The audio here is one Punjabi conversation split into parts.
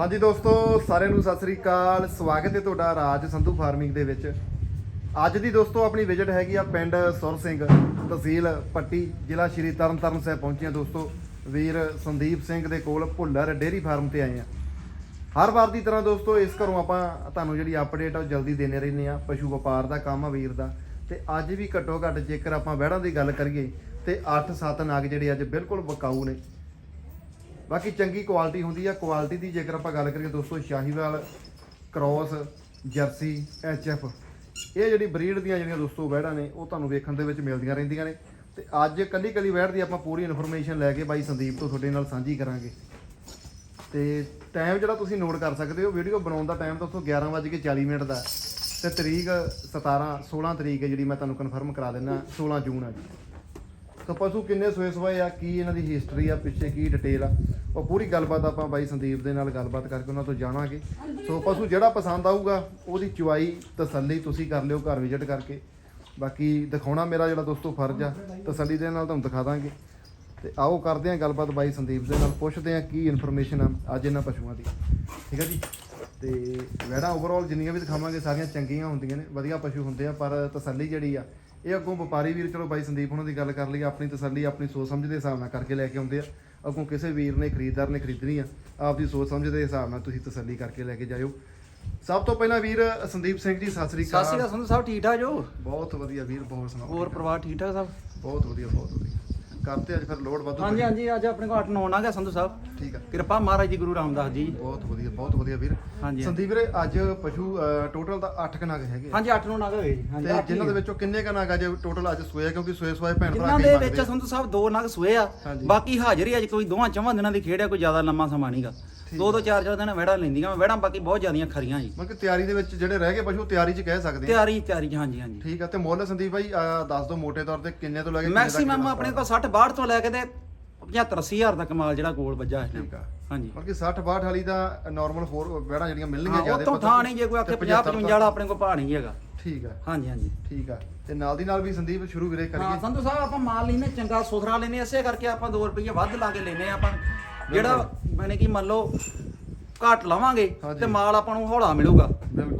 ਹਾਂਜੀ ਦੋਸਤੋ, ਸਾਰਿਆਂ ਨੂੰ ਸਤਿ ਸ੍ਰੀ ਅਕਾਲ। ਸਵਾਗਤ ਹੈ ਤੁਹਾਡਾ ਰਾਜ ਸੰਧੂ ਫਾਰਮਿੰਗ ਦੇ ਵਿੱਚ। ਅੱਜ ਦੀ ਦੋਸਤੋ, ਆਪਣੀ ਵਿਜ਼ਿਟ ਹੈਗੀ ਆ ਪਿੰਡ ਸੁਰ ਸਿੰਘ, ਤਹਿਸੀਲ ਪੱਟੀ, ਜ਼ਿਲ੍ਹਾ ਸ਼੍ਰੀ ਤਰਨਤਾਰਨ ਸਾਹਿਬ ਪਹੁੰਚੇ ਆ ਦੋਸਤੋ। ਵੀਰ ਸੰਦੀਪ ਸਿੰਘ ਦੇ ਕੋਲ ਭੁੱਲਰ ਡੇਅਰੀ ਫਾਰਮ ਤੇ ਆਏ ਆ ਹਰ ਵਾਰ ਦੀ ਤਰ੍ਹਾਂ ਦੋਸਤੋ, ਇਸ ਘਰੋਂ ਆਪਾਂ ਤੁਹਾਨੂੰ ਜਿਹੜੀ ਅਪਡੇਟ ਆ ਉਹ ਜਲਦੀ ਦੇਣੇ ਰਹਿੰਦੇ ਆ ਪਸ਼ੂ ਵਪਾਰ ਦਾ ਕੰਮ ਆ ਵੀਰ ਦਾ। ਤੇ ਅੱਜ ਵੀ ਘੱਟੋ ਘੱਟ ਜੇਕਰ ਆਪਾਂ ਵਹਿੜਾਂ ਦੀ ਗੱਲ ਕਰੀਏ, ਤੇ 8-7 ਨਾਗ ਜਿਹੜੇ ਅੱਜ ਬਿਲਕੁਲ ਬਕਾਊ ਨੇ। ਬਾਕੀ ਚੰਗੀ ਕੁਆਲਿਟੀ ਹੁੰਦੀ ਆ। ਕੁਆਲਿਟੀ ਦੀ ਜੇਕਰ ਆਪਾਂ ਗੱਲ ਕਰੀਏ ਦੋਸਤੋ, ਸ਼ਾਹੀਵਾਲ, ਕ੍ਰੋਸ, ਜਰਸੀ, ਐਚਐਫ, ਇਹ ਜਿਹੜੀ ਬਰੀਡ ਦੀਆਂ ਜਿਹੜੀਆਂ ਦੋਸਤੋ ਵਹਿੜਾਂ ਨੇ, ਉਹ ਤੁਹਾਨੂੰ ਵੇਖਣ ਦੇ ਵਿੱਚ ਮਿਲਦੀਆਂ ਰਹਿੰਦੀਆਂ ਨੇ। ਤੇ ਅੱਜ ਕੱਲੀ ਕੱਲੀ ਵਹਿੜ ਦੀ ਆਪਾਂ ਪੂਰੀ ਇਨਫੋਰਮੇਸ਼ਨ ਲੈ ਕੇ ਬਾਈ ਸੰਦੀਪ ਤੋਂ ਤੁਹਾਡੇ ਨਾਲ ਸਾਂਝੀ ਕਰਾਂਗੇ। ਤੇ ਟਾਈਮ ਜਿਹੜਾ ਤੁਸੀਂ ਨੋਟ ਕਰ ਸਕਦੇ ਹੋ ਵੀਡੀਓ ਬਣਾਉਣ ਦਾ ਟਾਈਮ ਤਾਂ ਉੱਥੋਂ 11:40 ਮਿੰਟ ਦਾ। ਹੈ ਤੇ ਤਰੀਕ 17 16 ਤਰੀਕ ਹੈ ਜਿਹੜੀ ਮੈਂ ਤੁਹਾਨੂੰ ਕਨਫਰਮ ਕਰਾ ਦਿੰਦਾ 16 ਜੂਨ ਆ ਜੀ ਸੋ ਪਸ਼ੂ ਕਿੰਨੇ ਸੋਏ ਸਵਾਏ ਆ, ਕੀ ਇਹਨਾਂ ਦੀ ਹਿਸਟਰੀ ਆ, ਪਿੱਛੇ ਕੀ ਡਿਟੇਲ ਆ। ਉਹ ਪੂਰੀ ਗੱਲਬਾਤ ਆਪਾਂ ਬਾਈ ਸੰਦੀਪ ਦੇ ਨਾਲ ਗੱਲਬਾਤ ਕਰਕੇ ਉਹਨਾਂ ਤੋਂ ਜਾਣਾਂਗੇ। ਸੋ ਪਸ਼ੂ ਜਿਹੜਾ ਪਸੰਦ ਆਊਗਾ, ਉਹਦੀ ਚੁਆਈ ਤਸੱਲੀ ਤੁਸੀਂ ਕਰ ਲਿਓ ਘਰ ਵਿਜ਼ਿਟ ਕਰਕੇ। ਬਾਕੀ ਦਿਖਾਉਣਾ ਮੇਰਾ ਜਿਹੜਾ ਦੋਸਤੋ ਫਰਜ਼ ਆ, ਤਸੱਲੀ ਦੇ ਨਾਲ ਤੁਹਾਨੂੰ ਦਿਖਾ ਦਾਂਗੇ। ਤੇ ਆਓ ਕਰਦੇ ਹਾਂ ਗੱਲਬਾਤ ਬਾਈ ਸੰਦੀਪ ਦੇ ਨਾਲ, ਪੁੱਛਦੇ ਹਾਂ ਕੀ ਇਨਫੋਰਮੇਸ਼ਨ ਆ ਅੱਜ ਇਹਨਾਂ ਪਸ਼ੂਆਂ ਦੀ। ਠੀਕ ਹੈ ਜੀ? ਤੇ ਵੈੜਾ ਓਵਰਆਲ ਜਿੰਨੀਆਂ ਵੀ ਦਿਖਾਵਾਂਗੇ, ਸਾਰੀਆਂ ਚੰਗੀਆਂ ਹੁੰਦੀਆਂ ਨੇ, ਵਧੀਆ ਪਸ਼ੂ ਹੁੰਦੇ ਆ, ਪਰ ਤਸੱਲੀ ਜਿਹੜੀ ਆ ਇਹ ਅੱਗੋਂ ਵਪਾਰੀ ਵੀਰ ਚਲੋ ਬਾਈ ਸੰਦੀਪ ਉਹਨਾਂ ਦੀ ਗੱਲ ਕਰ ਲਈ ਆਪਣੀ ਤਸੱਲੀ ਆਪਣੀ ਸੋਚ ਸਮਝ ਦੇ ਹਿਸਾਬ ਨਾਲ ਕਰਕੇ ਲੈ ਕੇ ਆਉਂਦੇ ਆ। ਅੱਗੋਂ ਕਿਸੇ ਵੀਰ ਨੇ ਖਰੀਦਦਾਰ ਨੇ ਖਰੀਦਣੀ ਆ ਆਪਦੀ ਸੋਚ ਸਮਝ ਦੇ ਹਿਸਾਬ ਨਾਲ ਤੁਸੀਂ ਤਸੱਲੀ ਕਰਕੇ ਲੈ ਕੇ ਜਾਇਓ। ਸਭ ਤੋਂ ਪਹਿਲਾਂ ਵੀਰ ਸੰਦੀਪ ਸਿੰਘ ਜੀ ਸਤਿ ਸ੍ਰੀ ਸਤਿ ਸ਼੍ਰੀ ਅਕਾਲ ਅਕਾਲ ਸੰਧੂ ਸਾਹਿਬ ਠੀਕ ਠਾਕ ਜੋ? ਬਹੁਤ ਵਧੀਆ ਵੀਰ ਬਹੁਤ ਸੁਣਾਓ ਹੋਰ ਪਰਿਵਾਰ ਠੀਕ ਠਾਕ ਸਭ? ਬਹੁਤ ਵਧੀਆ ਬਹੁਤ ਵਧੀਆ। ਕਰਤੇ ਅੱਜ ਫਿਰ ਲੋਡ ਵਾਧੂ ਹਾਂਜੀ ਹਾਂਜੀ ਅੱਜ ਆਪਣੇ ਕੋਲ 8 9 ਨਾ ਗਿਆ ਸੰਧੂ ਸਾਹਿਬ ਠੀਕ ਆ ਕਿਰਪਾ ਮਹਾਰਾਜ ਜੀ ਗੁਰੂ ਰਾਮਦਾਸ ਜੀ ਬਹੁਤ ਵਧੀਆ ਬਹੁਤ ਵਧੀਆ ਵੀਰ ਹਾਂਜੀ। ਸੰਦੀਪ ਵੀਰੇ ਅੱਜ ਪਸ਼ੂ ਟੋਟਲ ਦਾ 8 ਕਨਾਗ ਹੈਗੇ ਆ। ਹਾਂਜੀ 8 9 ਨਾ ਗਏ ਜੀ ਹਾਂਜੀ ਤੇ ਅੱਠ ਹੀ ਜਿਨ੍ਹਾਂ ਦੇ ਆ। ਵਿੱਚੋਂ ਕਿੰਨੇ ਕਨਾਗ ਅੱਜ ਟੋਟਲ ਅੱਜ ਸੋਏ ਕਿਉਂਕਿ ਸੋਏ ਸੋਏ ਭੈਣ ਭਰਾ ਜਿਨ੍ਹਾਂ ਕਈ ਦੇ ਮੰਗਦੇ ਵਿੱਚ ਆ। ਸੰਧੂ ਸਾਹਿਬ ਦੋ ਨਗ ਸੋਏ ਆ ਹਾਂਜੀ। ਬਾਕੀ ਹਾਜ਼ਰੀ ਅੱਜ ਕੋਈ ਦੋਵਾਂ ਚਵਾਂ ਦਿਨਾਂ ਦੀ ਖੇਡ ਆ ਕੋਈ ਜ਼ਿਆਦਾ ਲੰਮਾ ਸਮਾਂ ਨਹੀਂਗਾ ਦੋ ਦੋ ਚਾਰ ਚਾਰ ਦਿਨ ਵਹਿੜਾਂ ਲੈਂਦੀਆਂ ਵਹਿੜਾਂ ਬਾਕੀ ਬਹੁਤ ਜ਼ਿਆਦੀਆਂ ਖਰੀਆਂ ਜੀ ਮਤਲਬ ਕਿ ਤਿਆਰੀ ਦੇ ਵਿੱਚ ਜਿਹੜੇ ਰਹਿ ਗਏ ਪਸ਼ੂ ਤਿਆਰੀ 'ਚ ਕਹਿ ਸਕਦੇ ਆ। ਤਿਆਰੀ ਤਿਆਰੀ ਜੀ, ਹਾਂਜੀ ਹਾਂਜੀ। ਠੀਕ ਆ ਤੇ ਮੁੱਲ ਸੰਦੀਪ ਭਾਈ ਅਹ, ਦੱਸ ਦਿਓ ਮੋٹے ਤੌਰ ਤੇ ਕਿੰਨੇ ਤੋਂ ਲੈ ਕੇ ਕਿੰਨੇ ਤੱਕ ਮੈਕਸਿਮਮ ਆਪਣੇ ਕੋਲ 60 62 ਤੋਂ ਲੈ ਕੇ ਤੇ 75 80 ਹਜ਼ਾਰ ਦਾ ਕਮਾਲ ਜਿਹੜਾ ਗੋਲ ਵੱਜਾ ਇਸ ਠੀਕ ਆ। ਹਾਂਜੀ। ਮਤਲਬ ਕਿ 60 62 ਵਾਲੀ ਦਾ ਨਾਰਮਲ ਹੋਰ ਵਹਿੜਾਂ ਜਿਹੜੀਆਂ ਮਿਲਣਗੀਆਂ ਹਾਂ, ਜ਼ਿਆਦਾ ਉੱਥੋਂ ਥਾਂ ਨਹੀਂ ਜੇ ਕੋਈ ਆਖੇ 50 55 ਵਾਲਾ ਆਪਣੇ ਕੋਲ ਨਹੀਂ ਹੈਗਾ। ਠੀਕ ਆ। ਹਾਂਜੀ ਹਾਂਜੀ। ਠੀਕ ਆ। ਤੇ ਨਾਲ ਦੀ ਨਾਲ ਵੀ ਸੰਦੀਪ ਸ਼ੁਰੂ ਵੀਰੇ ਹਾਂ ਕਰੀਏ। ਸੰਧੂ ਸਾਹਿਬ ਆਪਾਂ ਮਾਲ ਲੈਨੇ ਚੰਗਾ ਸੁਥਰਾ ਲੈਨੇ ਇਸੇ ਕਰਕੇ ਆਪਾਂ 2 ਰੁਪਏ ਵੱਧ ਲਾ ਕੇ ਲੈਨੇ ਆਪਾਂ। ਜਿਹੜਾ ਮੈਨੇ ਕੀ ਮੰਨ ਲਓ ਘੱਟ ਲਾਵਾਂਗੇ। ਤੇ ਮਾਲ ਆਪਾਂ ਨੂੰ ਹੌਲਾ ਮਿਲੂਗਾ।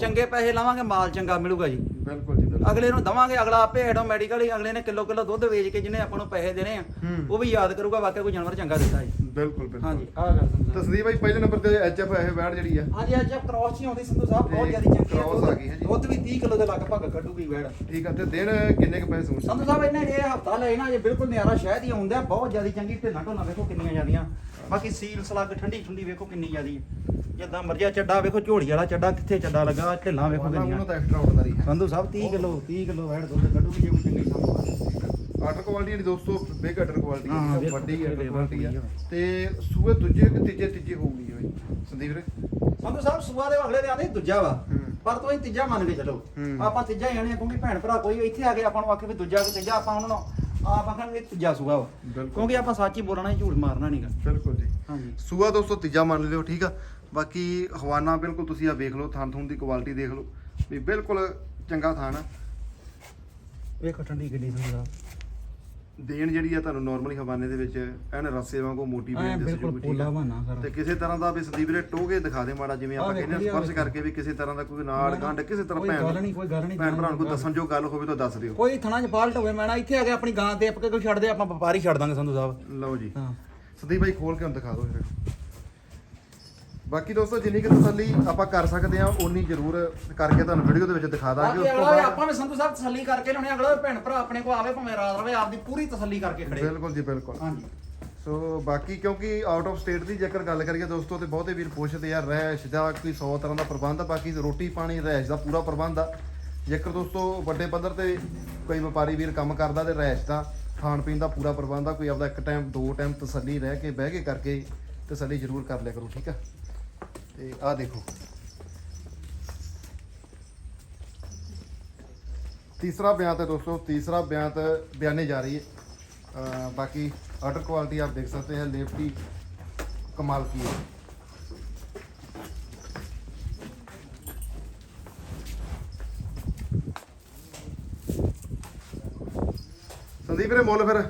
ਚੰਗੇ ਪੈਸੇ ਲਾਵਾਂਗੇ ਮਾਲ ਚੰਗਾ ਮਿਲੂਗਾ ਜੀ। ਬਿਲਕੁਲ ਜੀ ਬਿਲਕੁਲ। ਅਗਲੇ ਨੂੰ ਦਵਾਂਗੇ ਅਗਲਾ ਆਪੇ ਆਟੋਮੈਟਿਕਲੀ ਅਗਲੇ ਨੇ ਕਿਲੋ ਕਿਲੋ ਦੁੱਧ ਵੇਚ ਕੇ ਜਿਹਨੇ ਆਪਾਂ ਨੂੰ ਪੈਸੇ ਦੇਣੇ ਆ। ਉਹ ਵੀ ਯਾਦ ਕਰੂਗਾ ਵਾਕਿਆ ਕੋਈ ਜਾਨਵਰ ਚੰਗਾ ਦਿੱਤਾ ਜੀ। ਬਿਲਕੁਲ ਬਿਲਕੁਲ। ਹਾਂਜੀ ਆਹ ਗੱਲ ਤਸਦੀਪ ਭਾਈ ਪਹਿਲੇ ਨੰਬਰ ਤੇ ਐਚਐਫ ਇਹ ਵੈੜ ਜਿਹੜੀ ਆ। ਹਾਂਜੀ ਅੱਜ ਕ੍ਰੋਸ ਹੀ ਆਉਂਦੀ ਸੰਧੂ ਸਾਹਿਬ ਬਹੁਤ ਜ਼ਿਆਦਾ ਚੰਗੀ ਹੈ। cross ਆ ਗਈ ਹੈ ਜੀ। ਦੁੱਧ ਵੀ 30 ਕਿਲੋ ਦੇ ਲਗਭਗ ਕੱਢੂਗੀ ਵੈੜ। ਠੀਕ ਆ ਤੇ ਦਿਨ ਕਿੰਨੇ ਕ ਪੈਸੇ ਸੂਣ ਸੰਧੂ ਸਾਹਿਬ ਇਹਨੇ ਇਹ ਹਫਤਾ ਨਾ ਇਹ ਬਿਲਕੁਲ ਨਿਆਰਾ ਸ਼ਹਿਦ ਹੀ ਆਉਂਦਾ ਬਹੁਤ ਜ਼ਿਆਦਾ ਚੰਗੀ ਢਿੱਲਾਂ ਢੋਲਾਂ ਵੇਖੋ ਕਿੰਨੀਆਂ ਜ਼ਿਆਦੀਆਂ। ਬਾਕੀ ਸੀਲ ਸਲੱਗ ਠੰਡੀ ਠੰਡੀ ਵੇਖੋ ਕਿੰਨੀ ਜ਼ਿਆਦੀ ਹੈ। ਜਿੱਦਾਂ ਮਰਜ਼ੀ ਚੱਡਾ ਵੇਖੋ ਝੋੜੀ ਵਾਲਾ ਚੱਡਾ ਕਿੱਥੇ ਚੱਡਾ ਲੱਗਾ ਢਿੱਲਾਂ ਵੇਖੋ ਉਹਨਾਂ ਕਿੰਨੀਆਂ। ਤਾਂ ਐਕਸਟਰਾ ਆਰਡੀਨਰੀ ਹੈ ਸੰਧੂ ਸਾਹਿਬ 30 ਕਿਲੋ 30 ਕਿਲੋ ਵੈੜ ਦੁੱਧ ਕੱਢੂਗੀ ਜੇ ਕੋਈ ਚੰਗੀ ਸਾਹਮਣੇ ਆਰਡਰ ਕੁਆਲਿਟੀ ਜਿਹੜੀ ਦੋਸਤੋ ਬਿਗ ਆਰਡਰ ਕੁਆਲਿਟੀ ਹਾਂ, ਬਿਲਕੁਲ, ਵੱਡੀ ਆਰਡਰ ਕੁਆਲਿਟੀ ਆ। ਤੇ ਸੂਏ ਦੂਜੇ ਕਿ ਤੀਜੇ ਤੀਜੇ ਹੋਊਗੀ ਬਈ ਸੰਦੀਪ ਵੀਰੇ? ਸੰਧੂ ਸਾਹਿਬ ਸੁਆ ਦੇ ਅਗਲੇ ਦੇ ਆਂਦੇ ਦੂਜਾ ਵਾ। ਹੂੰ। ਪਰ ਤੁਸੀਂ ਤੀਜਾ ਮੰਨ ਕੇ ਚੱਲੋ। ਹੂੰ। ਆਪਾਂ ਤੀਜਾ ਹੀ ਆਣੇ ਕਿਉਂਕਿ ਭੈਣ ਭਰਾ ਕੋਈ ਇੱਥੇ ਆ ਕੇ ਆਪਾਂ ਨੂੰ ਆਖੇ ਵੀ ਦੂਜਾ ਕਿ ਤੀਜਾ ਆਪਾਂ ਉਹਨਾਂ ਨੂੰ ਆਪ ਆਖਾਂਗੇ ਤੀਜਾ ਸੁਆ ਵਾ। ਬਿਲਕੁਲ। ਕਿਉਂਕਿ ਆਪਾਂ ਸੱਚ ਹੀ ਬੋਲਣਾ ਝੂਠ ਮਾਰਨਾ ਨਹੀਂਗਾ ਬਿਲਕੁਲ। ਸੂਆ ਦੋਸਤੋ ਤੀਜਾ ਮੰਨ ਲਿਓ ਠੀਕ ਆ? ਬਾਕੀ ਹਵਾਨਾ ਬਿਲਕੁਲ ਤੁਸੀਂ ਆ ਵੇਖ ਲਓ ਥਾਂ ਥੂਣ ਦੀ ਕੁਆਲਿਟੀ ਦੇਖ ਲਓ ਵੀ ਬਿਲਕੁਲ ਚੰਗਾ ਥਾਂ ਆ ਵੇਖੋ ਠੰਡੀ ਕਿੰਨੀ ਸਾਹਿਬ ਦੇਣ ਜਿਹੜੀ ਆ ਤੁਹਾਨੂੰ ਨਾਰਮਲੀ ਹਵਾਨੇ ਦੇ ਵਿੱਚ ਐਨ ਰਸੇ ਵਾਂਗੂ ਮੋਟੀ ਐਂ ਬੇਨ ਦੇ ਬਿਲਕੁਲ ਪੋਲਾ ਬਹਾਨਾ ਸਾਰਾ। ਤੇ ਕਿਸੇ ਤਰ੍ਹਾਂ ਦਾ ਵੀ ਸੰਦੀਪ ਵੀਰੇ ਟੋਗੇ ਦਿਖਾ ਦੇ ਮਾੜਾ ਜਿਵੇਂ ਆਪਾਂ ਕਹਿੰਦੇ ਆ ਸਪਰਸ਼ ਕਰਕੇ ਵੀ ਕਿਸੇ ਤਰ੍ਹਾਂ ਦਾ ਕੋਈ ਨਾਲ ਗੰਢ ਕਿਸੇ ਤਰ੍ਹਾਂ ਕੋਈ ਭੈਣ ਨਹੀਂ ਕੋਈ ਗੱਲ ਨਹੀਂ ਭੈਣ ਭਰਾ ਨੂੰ ਕੋਈ ਦੱਸਣ ਜੋ ਗੱਲ ਹੋਵੇ ਤਾਂ ਦੱਸ ਦਿਓ। ਕੋਈ ਥਣਾ ਚ ਫਾਲਟ ਹੋਵੇ ਮੈਂ ਨਾ ਇੱਥੇ ਆ ਕੇ ਆਪਣੀ ਗਾਂ ਤੇ ਆਪਕੇ ਕੋਈ ਛੱਡ ਦੇ ਆਪਾਂ ਵਪਾਰੀ ਛੱਡ ਦਾਂਗੇ ਸੰਧੂ ਸਾਹਿਬ। ਲਓ ਜੀ। ਹਾਂ। ਸੰਦੀਪ ਭਾਈ ਖੋਲ ਕੇ ਹੁਣ ਦਿਖਾ ਦਿਓ ਫਿਰ। ਬਾਕੀ ਦੋਸਤੋ ਜਿੰਨੀ ਕਿ ਤਸੱਲੀ ਆਪਾਂ ਕਰ ਸਕਦੇ ਆ ਓਨੀ ਜ਼ਰੂਰ ਕਰਕੇ ਤੁਹਾਨੂੰ ਵੀਡੀਓ ਦੇ ਵਿੱਚ ਦਿਖਾ ਦਾਂਗੇ ਉਸ ਤੋਂ ਬਾਅਦ ਆਪਾਂ ਵੀ ਸੰਧੂ ਸਾਹਿਬ ਤਸੱਲੀ ਕਰਕੇ ਲਿਆਉਣੇ ਅਗਲਾ ਭੈਣ ਭਰਾ ਆਪਣੇ ਕੋ ਆਵੇ ਭਾਵੇਂ ਰਾਤ ਰਵੇ ਆਪਦੀ ਪੂਰੀ ਤਸੱਲੀ ਕਰਕੇ ਖੜੇ। ਬਿਲਕੁਲ ਜੀ ਬਿਲਕੁਲ। ਹਾਂਜੀ। ਸੋ ਬਾਕੀ ਕਿਉਂਕਿ ਆਊਟ ਆਫ ਸਟੇਟ ਦੀ ਜੇਕਰ ਗੱਲ ਕਰੀਏ ਦੋਸਤੋ ਤੇ ਬਹੁਤੇ ਵੀਰ ਪੁੱਛਦੇ ਆ ਰਹਿਸ਼ ਦਾ ਕੋਈ 100 ਤਰ੍ਹਾਂ ਦਾ ਪ੍ਰਬੰਧ ਆ ਬਾਕੀ ਰੋਟੀ ਪਾਣੀ ਰਹਿਸ਼ ਦਾ ਪੂਰਾ ਪ੍ਰਬੰਧ ਆ। ਜੇਕਰ ਦੋਸਤੋ ਵੱਡੇ ਪੱਧਰ ਤੇ ਕੋਈ ਵਪਾਰੀ ਵੀਰ ਕੰਮ ਕਰਦਾ ਤੇ ਰਹਿਸ਼ ਦਾ ਖਾਣ ਪੀਣ ਦਾ ਪੂਰਾ ਪ੍ਰਬੰਧ ਆ, ਕੋਈ ਆਪਦਾ ਇੱਕ ਟਾਈਮ, ਦੋ ਟਾਈਮ ਤਸੱਲੀ ਰਹਿ ਕੇ, ਬਹਿ ਕੇ ਕਰਕੇ ਤਸੱਲੀ ਜ਼ਰੂਰ ਕਰ ਲਿਆ ਕਰੋ, ਠੀਕ ਆ? ਤੇ ਆਹ ਦੇਖੋ। ਤੀਸਰਾ ਬਿਆਨ ਹੈ ਦੋਸਤੋ, ਤੀਸਰਾ ਬਿਆਨ ਬਿਆਨੇ ਜਾ ਰਹੀ ਹੈ। ਬਾਕੀ ਆਰਡਰ ਕੁਆਲਿਟੀ ਆਪ ਦੇਖ ਸਕਦੇ हैं लेफ्टी कमाल की है ਸੰਦੀਪ ਮੁੱਲ ਫਿਰ?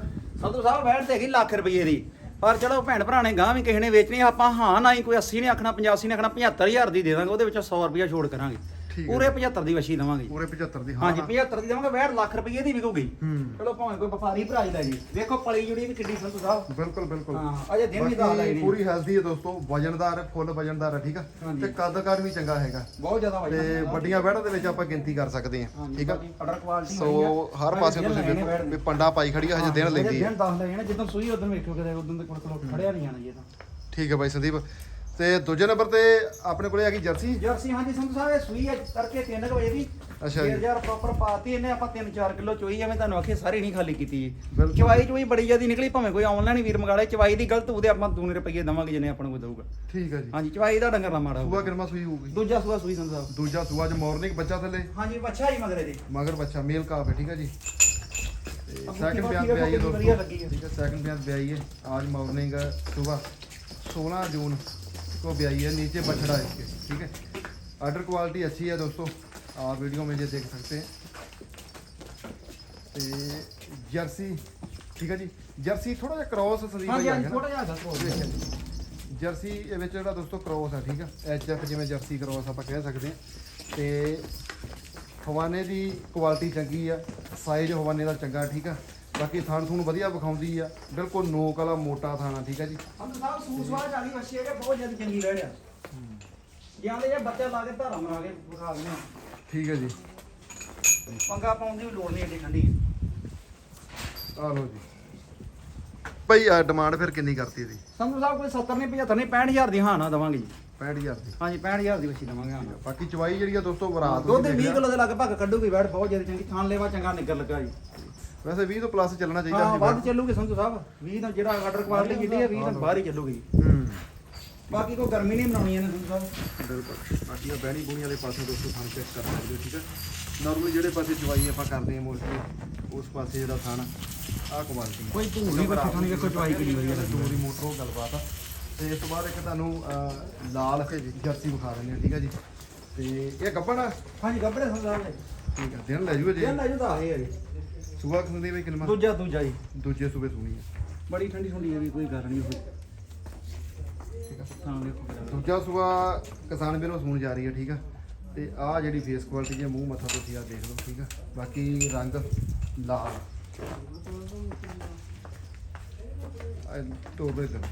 ਸੰਧੂ ਸਾਹਿਬ, ਬੈਠ ਤੇ ਹੈਗੀ ਲੱਖ ਰੁਪਏ ਦੀ। ਪਰ ਚਲੋ ਭੈਣ ਭਰਾ ਨੇ ਗਾਂ ਵੀ ਕਿਸੇ ਨੇ ਵੇਚਣੀ ਆਪਾਂ ਹਾਂ ਨਾ ਹੀ ਕੋਈ 80 ਨੇ ਆਖਣਾ 85 ਨੇ ਆਖਣਾ 75000 ਦੀ ਦੇ ਦਾਂਗੇ, ਉਹਦੇ ਵਿੱਚੋਂ 100 ਰੁਪਇਆ ਛੋੜ ਕਰਾਂਗੇ। ਠੀਕ ਹੈ। ਪੂਰੇ 75 ਦੀ ਵਛੀ ਦਵਾਂਗੇ। ਪੂਰੇ 75 ਦੀ ਹਾਂ। ਹਾਂਜੀ 75 ਦੀ ਦੇਵਾਂਗੇ 62 ਲੱਖ ਰੁਪਏ ਦੀ ਵਿਕੂਗੀ। ਹੂੰ। ਚਲੋ ਭਾਵੇਂ ਕੋਈ ਵਪਾਰੀ ਭਰਾ ਜੀ ਲੈ ਜੀ। ਵੇਖੋ ਪਲੀ ਜੁੜੀ ਵੀ ਕਿੱਡੀ ਸੰਤੂ ਸਾਹਿਬ। ਬਿਲਕੁਲ ਬਿਲਕੁਲ। ਹਾਂ ਅਜੇ ਦਿਨ ਵੀ ਦਾ ਬਾਕੀ ਨਹੀਂ। ਪੂਰੀ ਹੈਲਦੀ ਹੈ ਦੋਸਤੋ ਵਜਨਦਾਰ ਹੈ ਫੁੱਲ ਵਜਨਦਾਰ ਹੈ ਠੀਕ ਆ? ਹਾਂਜੀ। ਤੇ ਕੱਦ ਕਾਰ ਵੀ ਚੰਗਾ ਹੈਗਾ। ਬਹੁਤ ਜ਼ਿਆਦਾ ਵਜਨ ਤੇ ਵੱਡੀਆਂ ਵਹਿੜਾਂ ਦੇ ਵਿੱਚ ਆਪਾਂ ਗਿਣਤੀ ਕਰ ਸਕਦੇ ਹਾਂ ਠੀਕ ਆ? ਆਰਡਰ ਕੁਆਲਿਟੀ ਸੋ ਹਰ ਪਾਸੇ ਤੁਸੀਂ ਦੇਖੋ ਵੀ ਪੰਡਾ ਪਾਈ ਖੜੀ ਆ ਹਜੇ ਦਿਨ ਲੈਂਦੀ ਹੈ ਦਿਨ ਦੱਸ ਲੈ ਜਦੋਂ ਸੂਈ ਉਦੋਂ ਵੇਖੋ ਕਿਤੇ ਉਦੋਂ ਦੇ ਕੋਲ ਕੋਲ ਖੜਿਆ ਨਹੀਂ ਜਾਣਾ ਜੀ ਇਹ ਤਾਂ। ਠੀਕ ਹੈ ਬਾਈ ਸੰਦੀਪ। ਤੇ ਦੂਜੇ ਨੰਬਰ ਤੇ ਆਪਣੇ ਕੋਲੇ ਆ ਗਈ ਜਰਸੀ। ਜਰਸੀ ਹਾਂਜੀ ਸੰਧੂ ਸਾਹਿਬ ਇਹ ਸੂਈ ਕਰਕੇ 3 ਵਜੇ ਦੀ। ਅੱਛਾ ਜੀ। ਯਾਰ ਪ੍ਰੋਪਰ ਪਾਤੀ ਇਹਨੇ ਆਪਾਂ 3-4 ਕਿਲੋ ਚੋਈ ਐਵੇਂ ਤੁਹਾਨੂੰ ਆਖੇ ਸਾਰੀ ਨਹੀਂ ਖਾਲੀ ਕੀਤੀ ਚਵਾਈ ਚੋਈ ਬੜੀ ਜਿਆਦੀ ਨਿਕਲੀ ਭਾਵੇਂ ਕੋਈ ਆਨਲਾਈਨ ਵੀਰ ਮੰਗਾ ਚਵਾਈ ਦੀ ਗਲਤ ਉਹਦੇ ਆਪਾਂ 2 ਰੁਪਏ ਦਵਾਂਗੇ ਜਿੰਨੇ ਆਪਾਂ ਨੂੰ ਕੋਈ ਠੀਕ ਹੈ ਜੀ। ਹਾਂਜੀ ਚਵਾਈ ਦਾ ਡੰਗਰ ਨਾ ਮਾੜਾ ਸੂਆ ਕਿਰਮਾ ਸੂਈ ਹੋਊਗੀ? ਦੂਜਾ ਸੂਆ ਸੂਈ ਸੰਧੂ ਸਾਹਿਬ। ਦੂਜਾ ਸੂਆ ਅੱਜ ਮਾਰਨਿੰਗ ਬੱਚਾ ਥੱਲੇ। ਹਾਂਜੀ ਬੱਚਾ ਹੀ ਮਗਰੇ ਦੇ ਮਗਰ ਬੱਚਾ ਮੇਲ ਕਾਪ ਹੈ ਠੀਕ ਹੈ ਜੀ। ਸੈਕਿੰਡ ਬਿਆਨ ਤੇ ਦੋਸਤੋ। ਠੀਕ ਹੈ ਸੈਕਿੰਡ ਬਿਆਨ ਤੇ ਅੱਜ ਮਾਰਨਿੰਗ ਸਵੇਰ 16 ਜੂਨ। जून को ब्याई है नीचे बछड़ा है इसके ठीक है आर्डर क्वालिटी अच्छी है दोस्तों आप वीडियो में ये देख सकते हैं ਤੇ ਜਰਸੀ ਠੀਕ ਹੈ ਜੀ ਜਰਸੀ ਥੋੜਾ ਜਿਹਾ ਕ੍ਰਾਸ ਸੰਦੀਪ ਹਾਂਜੀ ਭਾਈ ਆ ਹਾਂਜੀ ਗਿਆ ਥੋੜਾ ਜਿਹਾ ਦੱਸੋ ਨਾ ਜਰਸੀ ਇਹ ਵਿੱਚ ਜਿਹੜਾ ਦੋਸਤੋ ਕ੍ਰਾਸ ਆ ਠੀਕ ਆ ਐਚ ਐਫ ਜਿਵੇਂ ਜਰਸੀ ਕ੍ਰਾਸ ਆਪਾਂ ਕਹਿ ਸਕਦੇ ਹਾਂ ਤੇ ਹਵਾਨੇ ਦੀ ਕੁਆਲਿਟੀ ਚੰਗੀ ਆ ਸਾਈਜ਼ ਹਵਾਨੇ ਦਾ ਚੰਗਾ ਠੀਕ ਆ ਬਾਕੀ ਥਣ ਥੂਣ ਵਧੀਆ ਵਿਖਾਉਂਦੀ ਆ। ਬਿਲਕੁਲ ਨੋਕ ਵਾਲਾ ਮੋਟਾ ਥਾਣਾ ਠੀਕ ਆ ਜੀ? ਸੰਧੂ ਸਾਹਿਬ ਸੂਸਵਾਲ ਚਾਲੀ ਵਛੀ ਹੈ ਬਹੁਤ ਜ਼ਿਆਦਾ ਚੰਗੀ ਰਹਿ ਜਾਂਦੇ ਜੇ ਬੱਚਾ ਲਾ ਕੇ ਧਾਰਾ ਮਰਾ ਕੇ ਵਿਖਾ ਦਿੰਦੇ ਆ। ਠੀਕ ਹੈ ਜੀ। ਪੰਗਾ ਪਾਉਣ ਦੀ ਵੀ ਲੋੜ ਨਹੀਂ ਏਡੀ ਠੰਡੀ। ਆ ਲਓ ਜੀ। ਭਾਈ ਆ ਡਿਮਾਂਡ ਫਿਰ ਕਿੰਨੀ ਕਰਤੀ ਇਹਦੀ? ਸੰਧੂ ਸਾਹਿਬ ਕੋਈ 70 ਨਹੀਂ 75 ਨਹੀਂ 65000 ਦੀ ਹਾਂ ਨਾ ਦਵਾਂਗੇ ਜੀ। 65000 ਦੀ। ਹਾਂਜੀ 65000 ਦੀ ਵਛੀ ਦਵਾਂਗੇ ਹਾਂ ਬਾਕੀ ਚਵਾਈ ਜਿਹੜੀ ਆ ਦੋਸਤੋ ਬਰਾਤ ਦੁੱਧ 20 ਕਿਲੋ ਦੇ ਲਗਭਗ ਕੱਢੂਗੀ ਬੈਠ ਬਹੁਤ ਜ਼ਿਆਦਾ ਚੰਗੀ। ਥਾਂ ਲੈਵਾ ਚੰਗਾ ਨਿਕਲ ਲੱਗਾ ਜੀ। ਵੈਸੇ 20 ਤੋਂ ਪਲੱਸ ਚੱਲਣਾ ਚਾਹੀਦਾ ਹਾਂ ਵੱਧ ਚੱਲੂਗੀ ਸੰਧੂ ਸਾਹਿਬ। 20 ਦਾ ਜਿਹੜਾ ਆਰਡਰ ਕੁਆਲਿਟੀ ਜਿਹੜੀ ਹੈ 20 ਦਾ ਬਾਹਰ ਹੀ ਚੱਲੂਗੀ। ਹੂੰ। ਬਾਕੀ ਕੋਈ ਗਰਮੀ ਨਹੀਂ ਬਣਾਉਣੀ ਇਹਨੇ ਸੰਧੂ ਸਾਹਿਬ। ਬਿਲਕੁਲ। ਬਾਕੀ ਆ ਬਹਿਣੀ ਬੁਣੀ ਵਾਲੇ ਪਾਸੇ ਦੋਸਤੋ ਥਣ ਚੈੱਕ ਕਰ ਸਕਦੇ ਹੋ ਠੀਕ ਹੈ? ਨਾਰਮਲੀ ਜਿਹੜੇ ਪਾਸੇ ਚਵਾਈ ਆਪਾਂ ਕਰਦੇ ਹਾਂ ਮੋਸਟਲੀ ਉਸ ਪਾਸੇ ਜਿਹੜਾ ਥਣ ਆਹ ਕੁਆਲਿਟੀ ਕੋਈ ਧੂੜ ਨਹੀਂ ਬੱਚੇ ਥਾਣੀ ਵੇਖੋ ਚਵਾਈ ਕਿੰਨੀ ਵਧੀਆ ਲੱਗੀ ਦੋ ਦੀ ਮੋਟਰ ਉਹ ਗੱਲਬਾਤ ਆ। ਤੇ ਇਸ ਤੋਂ ਬਾਅਦ ਇੱਕ ਤੁਹਾਨੂੰ ਲਾਲ ਜਰਸੀ ਵਿਖਾ ਦਿੰਦੇ ਹਾਂ ਠੀਕ ਹੈ ਜੀ? ਤੇ ਇਹ ਗੱਬਣ ਆ? ਹਾਂਜੀ ਗੱਬੜੇ ਸੰਧੂ ਸਾਹਿਬ ਨੇ ਠੀਕ ਆ ਦਿਨ ਲੈ ਜੂਗਾ ਜੀ। ਇਹ ਲੈ ਜੂ ਤਾਂ ਆਏ ਆ ਜੀ। ਸੁਬਾ ਖੰਦੇ ਵੀ ਕਿਲਮਾ? ਦੂਜਾ ਦੂਜਾ ਜੀ। ਦੂਜੇ ਸੂਬੇ ਸੁਣੀ ਹੈ ਬੜੀ ਠੰਡੀ ਠੰਡੀ ਹੈ ਵੀ ਕੋਈ ਗੱਲ ਨਹੀਂ ਹੋਈ। ਆ। ਦੂਜਾ ਸੂਆ ਕਿਸਾਨ ਵੀਰੋਂ ਸੂਣ ਜਾ ਰਹੀ ਹੈ ਠੀਕ ਆ। ਤੇ ਆਹ ਜਿਹੜੀ ਫੇਸ ਕੁਆਲਿਟੀ ਹੈ ਮੂੰਹ ਮੱਥਾ ਤੁਸੀਂ ਆ ਦੇਖ ਲਓ ਠੀਕ ਆ। ਬਾਕੀ ਰੰਗ ਲਾਲ। ਆ ਤੋਬੇ ਕਰ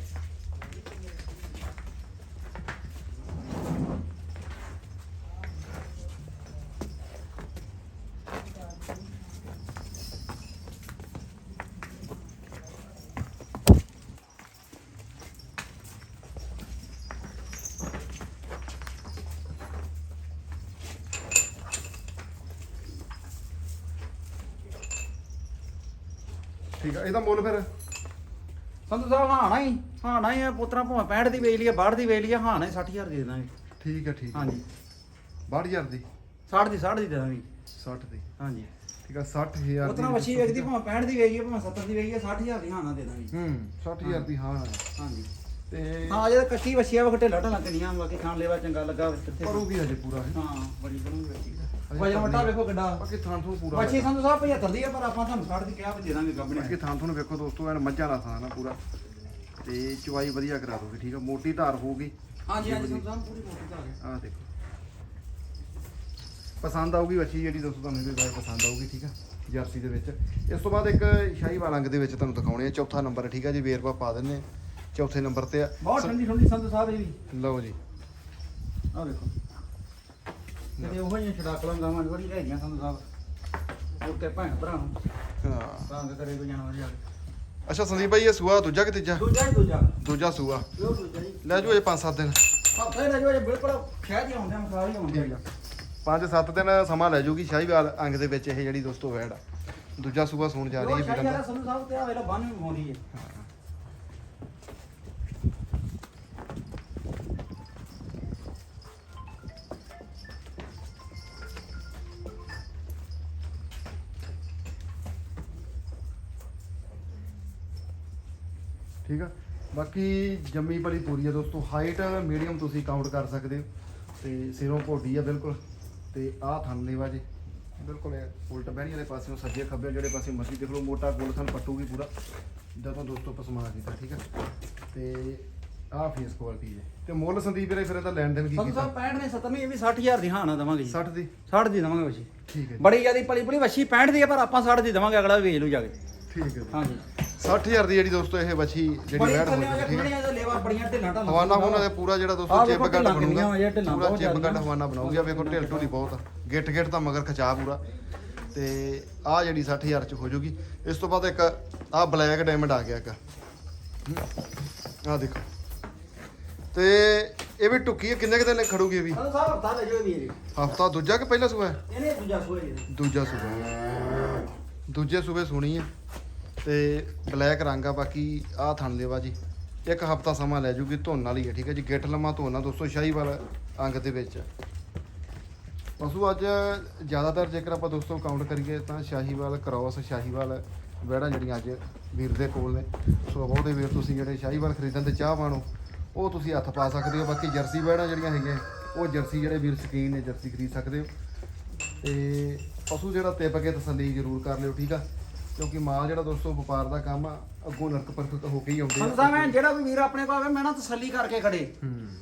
ਠੀਕ ਆ ਇਹਦਾ ਮੁੱਲ ਫਿਰ। ਸੰਧੂ ਸਾਹਿਬ ਹਾਣਾ ਹੀ ਹਾਣਾ ਹੀ ਆ ਪੁੱਤਰਾ ਭਾਵੇਂ 65 ਦੀ ਵੇਚ ਲਈਏ 62 ਦੀ ਵੇਚ ਲਈਏ ਹਾਣਾ ਹੀ 60000 ਦੀ ਦਾਂਗੇ। ਠੀਕ ਆ ਠੀਕ ਆ। ਹਾਂਜੀ। 62000 ਦੀ? 60 ਦੀ 60 ਦੀ ਦੇ ਦਾਂਗੇ। 60 ਦੀ। ਹਾਂਜੀ। ਠੀਕ ਆ 60000 ਪੁੱਤਰਾ ਵਛੀ ਵੇਚਦੀ ਭਾਵੇਂ 65 ਦੀ ਵੇਚੀਏ ਭਾਵੇਂ 70 ਦੀ ਵੇਚੀਏ 60000 ਦੀ ਹਾਣਾ ਦੇ ਦਾਂਗੇ। ਹੂੰ 60000 ਦੀ ਹਾਂ ਹਾਂਜੀ। ਤੇ ਹਾਂ ਜੇ ਕੱਚੀ ਵਛੀ ਆ ਵਖਟੇ ਢੱਲਾ ਢੱਕਣੀਆਂ ਬਾਕੀ ਖਾਣ ਲੈਵਾ ਚੰਗਾ ਲੱਗਾ ਕਿੱਥੇ ਪਰੂਗੀ ਹਜੇ ਪੂਰਾ ਹੈ? ਹਾਂ ਬੜੀ ਬਣੂਗੀ ਵਛੀ। ਵਜਨ ਵਟਾ ਵੇਖੋ ਕਿੱਡਾ। ਬਾਕੀ ਥਾਂ ਤੋਂ ਪੂਰਾ ਵਛੀ ਸੰਧੂ ਸਾਹਿਬ 75 ਦੀ ਆ ਪਰ ਆਪਾਂ ਤੁਹਾਨੂੰ 60 ਦੀ ਕਿਹਾ ਵੀ ਦੇ ਦਾਂਗੇ ਗੱਬਣੇ। ਬਾਕੀ ਥਾਂ ਤੁਹਾਨੂੰ ਵੇਖੋ ਦੋਸਤੋ ਐਨ ਮੱਝਾਂ ਦਾ ਥਾਂ ਨਾ ਪੂਰਾ। ਤੇ ਚਵਾਈ ਵਧੀਆ ਕਰਾ ਦੋਗੇ ਠੀਕ ਆ? ਮੋਟੀ ਧਾਰ ਹੋਊਗੀ। ਹਾਂਜੀ ਹਾਂਜੀ ਸਾਹਿਬ ਪੂਰੀ ਮੋਟੀ ਦਾ ਆਹ ਦੇਖੋ। ਪਸੰਦ ਆਊਗੀ ਵੱਛੀ ਜਿਹੜੀ ਦੋਸਤੋ ਤੁਹਾਨੂੰ ਵੀ ਬਾਈ ਪਸੰਦ ਆਊਗੀ ਠੀਕ ਆ? ਜਰਸੀ ਦੇ ਵਿੱਚ। ਇਸ ਤੋਂ ਬਾਅਦ ਇੱਕ ਸ਼ਾਹੀਵਾਲ ਅੰਗ ਦੇ ਵਿੱਚ ਤੁਹਾਨੂੰ ਦਿਖਾਉਣੇ ਆ। ਚੌਥਾ ਨੰਬਰ ਠੀਕ ਆ ਜੀ? ਵੇਰਵਾ ਪਾ ਦਿੰਨੇ ਆ। ਚੌਥੇ ਨੰਬਰ ਤੇ ਆ। ਬਹੁਤ ਠੰਡੀ ਠੰਡੀ ਸੰਧੂ ਸਾਹਿਬ ਵੀ ਲਓ ਜੀ। ਆ ਵੇਖੋ ਕਿਤੇ ਉਹ ਹੀ ਛੜਾ ਕਲਾਂ ਗਾਵਾਂ ਰਹਿ ਗਈਆਂ ਸੰਧੂ ਸਾਹਿਬ ਉਹ ਤੇ ਭੈਣ ਭਰਾ ਨੂੰ ਹਾਂ। ਰੰਗ ਕਰੇ ਕੋਈ ਜਾਨਵਰ ਜਾ ਅੱਛਾ ਸੰਦੀਪ ਭਾਈ ਇਹ ਸੂਆ ਦੂਜਾ ਕਿ ਤੀਜਾ? ਦੂਜਾ ਹੀ ਦੂਜਾ। ਦੂਜਾ ਸੂਆ। ਉਹ ਦੂਜਾ ਹੀ ਲੈ ਜੂ ਇਹ 5-7 ਦਿਨ। ਪਾਪਾ ਇਹ ਜੋ ਬਿਲਕੁਲ ਸ਼ਹਿਦ ਹੀ ਆਉਂਦੇ ਆ ਮਸਾਲੇ ਹੀ ਆਉਂਦੇ ਆ। 5-7 ਦਿਨ ਸਮਾਂ ਲੈ ਜੂਗੀ ਸ਼ਾਹੀਵਾਲ ਅੰਗ ਦੇ ਵਿੱਚ ਇਹ ਜਿਹੜੀ ਦੋਸਤੋ ਵੈੜ ਆ। ਦੂਜਾ ਸੂਆ ਸੂਣ ਜਾ ਰਹੀ ਹੈ ਉਹ ਸ਼ਾਹੀ ਵੀਰਾਂ ਵਾਲਾ ਦਾ ਸੰਧੂ ਸਾਹਿਬ ਤੇ ਆ ਵੇਲਾ ਬੰਨ ਵੀ ਪਾਉਂਦੀ ਹੈ। ਠੀਕ ਆ? ਬਾਕੀ ਜੰਮੀ ਪਲੀ ਪੂਰੀ ਆ ਦੋਸਤੋ। ਹਾਈਟ ਮੀਡੀਅਮ ਤੁਸੀਂ ਕਾਊਂਟ ਕਰ ਸਕਦੇ ਹੋ। ਤੇ ਸਿਰੋਂ ਭੋਡੀ ਆ ਬਿਲਕੁਲ। ਤੇ ਆਹ ਥਣ ਲੇਵਾ ਜੀ ਬਿਲਕੁਲ ਇਹ ਉਲਟ ਬਹਿਣੀ ਵਾਲੇ ਪਾਸਿਓਂ ਸੱਜੇ ਖੱਬੇ ਜਿਹੜੇ ਪਾਸੇ ਮਰਜ਼ੀ ਦੇਖ ਲਓ ਮੋਟਾ ਗੋਲ ਥਣ ਪੱਟੂਗੀ ਪੂਰਾ। ਜਦੋਂ ਦੋਸਤੋ ਪਸਮਾ ਕੀਤਾ ਠੀਕ ਹੈ ਤੇ ਆਹ ਫੇਸ ਕੁਆਲਿਟੀ ਹੈ ਤੇ ਮੁੱਲ ਸੰਦੀਪ ਵੀਰੇ ਫਿਰ ਇਹਦਾ ਲੈਣ ਦੇਣ ਕੀ ਸੰਧੂ ਕੀਤਾ? ਸਾਹਿਬ 65 ਨੇ 70 ਇਹ ਵੀ 60000 ਦੀ ਹਾਂ ਨਾ ਦਵਾਂਗੇ ਜੀ। 60 ਦੀ। 60 ਦੀ ਦਵਾਂਗੇ ਵਸ਼ੀ ਠੀਕ ਹੈ ਜੀ, ਬੜੀ ਜਿਆਦੀ ਪਲੀ ਪਲੀ ਵਸ਼ੀ 65 ਦੀ ਹੈ ਪਰ ਆਪਾਂ 60 ਦੀ ਦਵਾਂਗੇ ਅਗਲਾ ਵੇਚ ਲੂ ਜਾ ਕੇ। ਠੀਕ ਹੈ ਜੀ। ਹਾਂਜੀ। 60000 ਦੀ ਜਿਹੜੀ ਦੋਸਤੋ ਇਹ ਬੱਚੀ ਜਿਹੜੀ ਬੜੀ ਵੈੜ ਥੱਲੇ ਆ ਹੋਈ ਠੀਕ ਹੈ। ਖੜੀਆਂ ਤੇ ਲੇਵਾ ਬੜੀਆਂ ਢਿੱਲਾਂ ਢਾਲਾਂ ਹਵਾਨਾ ਉਹਨਾਂ ਦੇ ਪੂਰਾ ਜਿਹੜਾ ਦੋਸਤੋ ਆਹ ਚਿੱਬ ਵੇਖੋ ਗੱਡ ਢਿੱਲਾਂ ਕਿੰਨੀਆਂ ਬਣੂਗਾ ਹੋਈਆਂ, ਢਿੱਲਾਂ ਪੂਰਾ ਬਹੁਤ ਚਿੱਬ ਗੱਡ ਜ਼ਿਆਦੀਆਂ। ਹਵਾਨਾ ਬਣਾਉਗੀ ਆ ਵੇਖੋ ਢਿੱਲ ਢੁਲੀ ਬਹੁਤ ਆ। ਗਿੱਟ ਗਿੱਟ ਤਾਂ ਮਗਰ ਖਚਾ ਪੂਰਾ। ਤੇ ਆ ਜਿਹੜੀ 60000 ਚ ਹੋ ਜੂਗੀ। ਇਸ ਤੋਂ ਬਾਅਦ ਇੱਕ ਆ ਬਲੈਕ ਡਾਇਮੰਡ ਆ ਗਿਆ ਇੱਕ। ਆ ਦੇਖੋ। ਤੇ ਇਹ ਵੀ ਟੁੱਕੀ ਹੈ ਕਿੰਨੇ ਕਿਤੇ ਖੜੂਗੀ ਇਹ ਵੀ? ਹਫਤਾ ਵੀਰ ਦੂਜਾ ਕਿ ਪਹਿਲਾ ਸੂਆ? ਹੈ ਇਹਨੇ ਦੂਜਾ ਸੋਏ ਜੀ ਦੂਜਾ ਸੂਬਾ ਦੂਜੇ ਸੂਬੇ ਸੁਣੀ ਹੈ ਤੇ ਬਲੈਕ ਰੰਗ ਆ, ਬਾਕੀ ਆ ਥਣ ਦੇਵਾ ਜੀ ਇੱਕ ਹਫਤਾ ਸਮਾਂ ਲੈ ਜੂਗੀ ਧੁੰਨ ਵਾਲੀ ਹੈ ਠੀਕ ਹੈ ਜੀ? ਗਿੱਠ ਲੰਮਾ ਧੋਣਾ ਦੋਸਤੋ ਸ਼ਾਹੀਵਾਲ ਅੰਗ ਦੇ ਵਿੱਚ। ਪਸ਼ੂ ਅੱਜ ਜ਼ਿਆਦਾਤਰ ਜੇਕਰ ਆਪਾਂ ਦੋਸਤੋ ਕਾਊਂਟ ਕਰੀਏ ਤਾਂ ਸ਼ਾਹੀਵਾਲ ਕ੍ਰਾਸ ਸ਼ਾਹੀਵਾਲ ਵੈੜਾਂ ਜਿਹੜੀਆਂ ਅੱਜ ਵੀਰ ਦੇ ਕੋਲ ਨੇ। ਸੋ ਉਹਦੇ ਵੀਰ ਤੁਸੀਂ ਜਿਹੜੇ ਸ਼ਾਹੀਵਾਲ ਖਰੀਦਣ ਤੇ ਚਾਹਵਾਨ ਹੋ, ਉਹ ਤੁਸੀਂ ਹੱਥ ਪਾ ਸਕਦੇ ਹੋ। ਬਾਕੀ ਜਰਸੀ ਵੈੜਾਂ ਜਿਹੜੀਆਂ ਹੈਗੀਆਂ, ਉਹ ਜਰਸੀ ਜਿਹੜੇ ਵੀਰ ਸ਼ਕੀਨ ਨੇ, ਜਰਸੀ ਖਰੀਦ ਸਕਦੇ ਹੋ। ਤੇ ਪਸ਼ੂ ਜਿਹੜਾ ਤਿੱਪ ਕੇ ਤਸੱਲੀ ਜ਼ਰੂਰ ਕਰ ਲਿਓ, ਠੀਕ ਆ? ਕਿਉਂਕਿ ਮਾਲ ਜਿਹੜਾ ਦੋਸਤੋ ਵਪਾਰ ਦਾ ਕੰਮ ਆ ਅੱਗੋਂ ਨਰਕ ਪਰਖ ਹੋ ਕੇ ਹੀ ਆਉਂਦੇ ਸੰਧੂ ਸਾਹਿਬ ਮੈਂ ਜਿਹੜਾ ਵੀ ਵੀਰ ਆਪਣੇ ਕੋਲ ਆਵੇ ਮੈਂ ਨਾ ਤਸੱਲੀ ਕਰਕੇ ਖੜੇ।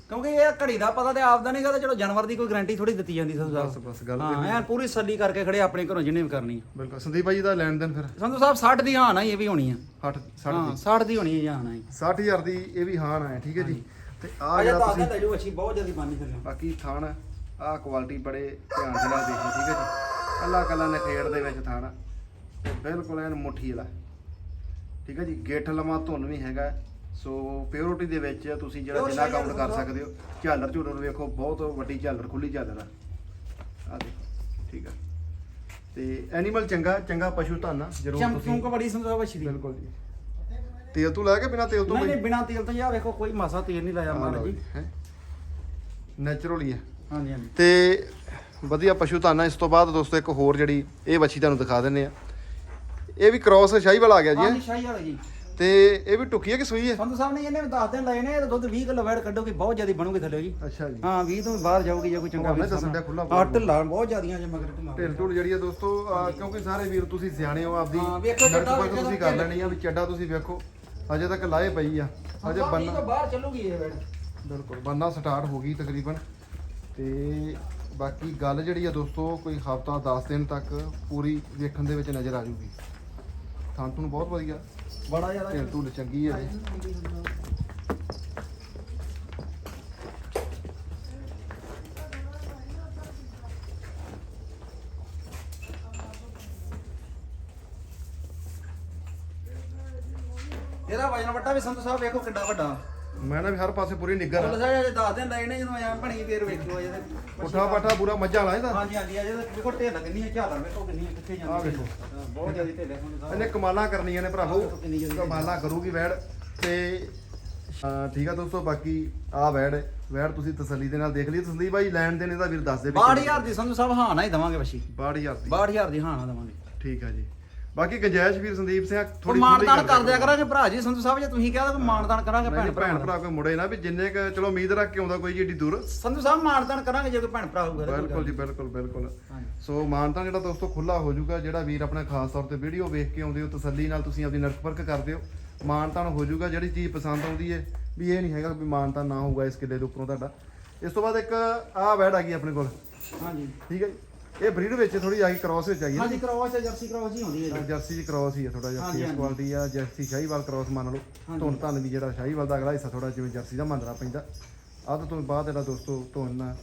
ਕਿਉਂਕਿ ਇਹ ਘੜੀ ਦਾ ਪਤਾ ਤੇ ਆਪਦਾ ਨਹੀਂਗਾ ਤੇ ਚਲੋ ਜਾਨਵਰ ਦੀ ਕੋਈ ਗਾਰੰਟੀ ਥੋੜੀ ਦਿੱਤੀ ਜਾਂਦੀ ਸੰਧੂ ਬਸ ਬਸ ਗੱਲ ਹਾਂ ਐਨ ਪੂਰੀ ਤਸੱਲੀ ਕਰਕੇ ਖੜੇ ਆਪਣੇ ਘਰੋਂ ਜਿਹਨੇ ਵੀ ਕਰਨੀ ਬਿਲਕੁਲ। ਸੰਦੀਪ ਭਾਈ ਦਾ ਲੈਣ ਦੇਣ ਫਿਰ? ਸੰਧੂ ਸਾਹਿਬ 60 ਦੀ ਹਾਂ ਨਾ ਇਹ ਵੀ ਹੋਣੀ ਆ। 60 60 ਹਾਂ ਦੀ। 60 ਦੀ ਹੋਣੀ ਹੈ ਹਾਂ ਨਾ 60000 ਦੀ ਇਹ ਵੀ ਹਾਨ ਹੈ ਠੀਕ ਹੈ ਜੀ। ਤੇ ਆ ਜਿਹੜਾ ਤੁਸੀਂ ਦੇ ਲੈ ਜੋ ਅੱਛੀ ਬਹੁਤ ਜ਼ਿਆਦਾ ਬਾਨੀ ਥੱਲੇ ਬਾਕੀ ਥਾਣ ਆ ਕੁਆਲਿਟੀ ਬੜੇ ਧਿਆਨ ਦੇ ਨਾਲ ਦੇਖੋ ਠੀਕ ਹੈ ਜੀ। ਕੱਲਾ ਕੱਲਾ ਨਖੇੜ ਦੇ ਵਿੱਚ ਥਾਣ ਆ। ਤੇ ਬਿਲਕੁਲ ਐਨ ਮੁੱਠੀ ਵਾਲਾ। ਠੀਕ ਹੈ ਜੀ ਗੇਠ ਲਮਾ ਧੁੰਨ ਵੀ ਹੈਗਾ। ਸੋ ਪਿਓਰਿਟੀ ਦੇ ਵਿੱਚ ਤੁਸੀਂ ਜਿਹੜਾ ਜਿੰਨਾ ਕਾਊਂਟ ਕਰ ਆ ਸਕਦੇ ਹੋ ਝਾਲਰ ਝੂਲਰ ਵੇਖੋ ਬਹੁਤ ਵੱਡੀ ਝਾਲਰ ਖੁੱਲੀ ਝਾਲਰ ਆ। ਆ ਦੇਖੋ ਠੀਕ ਆ। ਤੇ ਐਨੀਮਲ ਚੰਗਾ ਚੰਗਾ ਪਸ਼ੂ ਧਨ ਆ ਚਮਕ ਤੁਸੀਂ ਚਮਕ ਬੜੀ ਅੱਛੀ ਦੀ। ਬਿਲਕੁਲ ਜੀ। ਤੇਲ ਤੋਂ ਲੈ ਕੇ ਬਿਨਾ ਤੇਲ ਤੋਂ ਨਹੀਂ ਨਹੀਂ ਬਿਨਾ ਤੇਲ ਤੋਂ ਯਾ ਵੇਖੋ ਕੋਈ ਮਾਸਾ ਤੇਲ ਨਹੀਂ ਲਾਇਆ ਮਾਰ ਜੀ। ਨੈਚੁਰਲੀ ਹੈ। ਹਾਂਜੀ ਹਾਂਜੀ। ਤੇ ਵਧੀਆ ਪਸ਼ੂ ਧਨ ਆ। ਇਸ ਤੋਂ ਬਾਅਦ ਦੋਸਤੋ ਇੱਕ ਹੋਰ ਜਿਹੜੀ ਇਹ ਵੱਛੀ ਤੁਹਾਨੂੰ ਦਿਖਾ ਦਿੰਨੇ ਆ। ਇਹ ਵੀ ਕ੍ਰਾਸ ਸ਼ਾਹੀਵਾਲ ਆ ਗਿਆ ਜੀ ਹਾਂਜੀ ਇਹ। ਸ਼ਾਹੀ ਵਾਲਾ ਜੀ। ਤੇ ਇਹ ਵੀ ਟੁੱਕੀ ਹੈ ਕਿ ਸੂਈ ਹੈ? ਸੰਧੂ ਸਾਹਿਬ ਨੇ ਇਹਨੇ ਵੀ 10 ਦਿਨ ਲਏ ਨੇ ਤੇ ਦੁੱਧ 20 ਕਿਲੋ ਵੈੜ ਕੱਢੋਗੇ ਬਹੁਤ ਜ਼ਿਆਦਾ ਬਣੂਗੀ ਥੱਲੇ ਜੀ। ਅੱਛਾ ਜੀ। ਹਾਂ 20 ਤੋਂ ਬਾਹਰ ਜਾਊਗੀ ਜੇ ਕੋਈ ਚੰਗਾ ਉਹਨੇ ਦੱਸਣ ਡਿਆ ਸਾਹਮਣੇ। ਖੁੱਲਾ ਹਾਂ ਢਿੱਲਾਂ ਬਹੁਤ ਜ਼ਿਆਦੀਆਂ ਜੇ ਮਗਰ ਢਿੱਲਾਂ ਢਿੱਲ ਢੁੱਲ ਜਿਹੜੀ ਆ ਦੋਸਤੋ ਅਹ ਕਿਉਂਕਿ ਸਾਰੇ ਵੀਰ ਤੁਸੀਂ ਸਿਆਣੇ ਹੋ ਆਪਦੀ ਹਾਂ, ਵੇਖੋ ਨਰਕ ਚੱਡਾ ਪਰਖ ਵੇਖੋ ਤੁਸੀਂ ਕਰ ਢਿੱਲ। ਲੈਣੀ ਆ ਵੀ ਚੱਡਾ ਤੁਸੀਂ ਵੇਖੋ। ਅਜੇ ਤੱਕ ਲਾਏ ਪਈ ਆ। ਅਜੇ ਤੋਂ ਬੰਨਾ ਬਾਹਰ ਚੱਲੂਗੀ ਇਹ ਵੈੜ ਬਿਲਕੁਲ ਬੰਨਾ ਸਟਾਰਟ ਹੋ ਗਈ ਤਕਰੀਬਨ। ਤੇ ਬਾਕੀ ਗੱਲ ਜਿਹੜੀ ਆ ਦੋਸਤੋ ਕੋਈ ਹਫਤਾ 10 ਦਿਨ ਤੱਕ ਪੂਰੀ ਵੇਖਣ ਦੇ ਵਿੱਚ ਨਜ਼ਰ ਆ ਜੂਗੀ। ਥਾਂ ਤੁਹਾਨੂੰ ਬਹੁਤ ਵਧੀਆ। ਬੜਾ ਜ਼ਿਆਦਾ ਢਿੱਲ ਢੁੱਲ ਚੰਗੀ ਹੈ ਜੀ। ਇਹਦਾ ਵਜਨ ਵੱਡਾ ਵੀ ਸੰਧੂ ਸਾਹਿਬ ਵੇਖੋ ਕਿੱਡਾ ਵੱਡਾ। ਮੈਂ ਨਾ ਵੀ ਹਰ ਪਾਸੇ ਪੂਰੀ ਨਿੱਗਰ ਉਹ ਆ ਦੱਸਿਆ ਜੇ 10 ਦਿਨ ਲਏ ਨੇ ਜਦੋਂ ਆਇਆ ਬਣੀ ਫੇਰ ਅਜੇ ਤੇ। ਪੁੱਠਾ ਪਾਠਾ ਪੂਰਾ ਮੱਝਾਂ ਵਾਲਾ ਇਹਦਾ। ਹਾਂਜੀ ਹਾਂਜੀ ਤੇ ਵੇਖੋ ਢੇਲ ਕਿੰਨੀ ਹੈ ਝਾਲਰ ਵੇਖੋ ਕਿੰਨੀ ਕਿੱਥੇ ਜਾਂਦੀ ਆਹ ਵੇਖੋ। ਬਹੁਤ ਜ਼ਿਆਦਾ ਢੇਲ ਹੈ ਇਹਨੇ ਕਮਾਲਾਂ ਕਰਨੀਆਂ ਨੇ ਭਰਾਵੋ। ਵੇਖੋ। ਕਮਾਲਾਂ ਕਰੂਗੀ ਵੈੜ। ਤੇ ਠੀਕ ਆ ਦੋਸਤੋ ਬਾਕੀ ਆ ਵੈੜ। ਵੈੜ ਤੁਸੀਂ ਤਸੱਲੀ ਦੇ ਨਾਲ ਦੇਖ ਲਈ ਤਸੱਲੀ ਭਾਈ ਲੈਣ ਦੇਣ ਇਹਦਾ ਵੀਰ ਦੱਸ ਦੇ 62000 ਦੀ ਸੰਧੂ ਸਾਹਿਬ ਹਾਂ ਨਾ ਹੀ ਦਵਾਂਗੇ ਵਸ਼ੀ। 62000 ਦੀ। 62000 ਦੀ ਹਾਂ ਨਾ ਦਵਾਂਗੇ। ਠੀਕ ਆ ਜੀ। ਬਾਕੀ ਗੰਜਾਇਸ਼ ਵੀਰ ਸੰਦੀਪ ਸਿੰਘ ਥੋੜੀ ਮਾਨਦਾਨ ਕਰ ਦਿਆ ਕਰਾਂਗੇ ਭਰਾ ਜੀ ਸੰਧੂ ਸਾਹਿਬ ਜੇ ਤੁਸੀਂ ਕਿਹਾ ਤਾਂ ਮਾਨਦਾਨ ਕਰਾਂਗੇ ਭੈਣ ਭੈਣ ਭੈਣ ਭਰਾ ਕੋਈ ਮੁੜੇ ਨਾ ਵੀ ਜਿੰਨੇ ਕ ਚਲੋ ਉਮੀਦ ਰੱਖ ਕੇ ਆਉਂਦਾ ਕੋਈ ਜੀ ਏਡੀ ਦੂਰ। ਸੰਧੂ ਸਾਹਿਬ ਮਾਨਦਾਨ ਕਰਾਂਗੇ ਜੇ ਕੋਈ ਭੈਣ ਭਰਾ ਹੋਊਗਾ ਬਿਲਕੁਲ ਜੀ ਬਿਲਕੁਲ ਬਿਲਕੁਲ। ਸੋ ਮਾਨਤਾ ਜਿਹੜਾ ਦੋਸਤੋ ਖੁੱਲਾ ਹੋ ਜਾਊਗਾ ਜਿਹੜਾ ਵੀਰ ਆਪਣਾ ਖਾਸ ਤੌਰ ਤੇ ਵੀਡੀਓ ਵੇਖ ਕੇ ਆਉਂਦੇ ਹੋ ਤਸੱਲੀ ਨਾਲ ਤੁਸੀਂ ਆਪਦੀ ਨਰਕ ਪਰਖ ਕਰਦੇ ਹੋ ਮਾਨਤਾਨ ਹੋ ਜਾਊਗਾ ਜਿਹੜੀ ਚੀਜ਼ ਪਸੰਦ ਆਉਂਦੀ ਹੈ ਵੀ ਇਹ ਨਹੀਂ ਹੈਗਾ ਵੀ ਮਾਨਤਾ ਨਾ ਹੋਊਗਾ ਇਸ ਕਿੱਲੇ ਦੇ ਉੱਪਰੋਂ ਤੁਹਾਡਾ। ਇਸ ਤੋਂ ਬਾਅਦ ਇੱਕ ਆਹ ਵੈੜ ਆ ਗਈ ਆਪਣੇ ਕੋਲ। ਹਾਂਜੀ ਠੀਕ ਹੈ ਜੀ। ਇਹ ਬਰੀਡ ਵਿੱਚ ਥੋੜੀ ਆ ਗਈ ਕ੍ਰਾਸ ਵਿੱਚ ਆ ਗਈ ਨਾ। ਹਾਂਜੀ ਕ੍ਰੋਸ ਹੈ ਜਰਸੀ ਕ੍ਰੋਸ ਹੀ ਹੁੰਦੀ ਹੈ ਜੀ ਜਰਸੀ ਦੀ ਕ੍ਰਾਸ ਹੀ ਆ ਥੋੜਾ ਜਿਹਾ ਹਾਂਜੀ, ਫੇਸ ਹਾਂਜੀ। ਕੁਆਲਿਟੀ ਆ ਜਰਸੀ ਸ਼ਾਹੀਵਾਲ ਕ੍ਰਾਸ ਮੰਨ ਲਓ। ਹਾਂਜੀ। ਧੁੰਨ ਧੰਨ ਵੀ ਜਿਹੜਾ ਸ਼ਾਹੀਵਾਲ ਦਾ ਅਗਲਾ ਹਿੱਸਾ ਥੋੜਾ ਜਿਵੇਂ ਜਰਸੀ ਦਾ ਮੰਦਰਾ ਪੈਂਦਾ। ਆਹ ਤੋਂ ਬਾਅਦ ਜਿਹੜਾ ਦੋਸਤੋ ਧੁੰਨ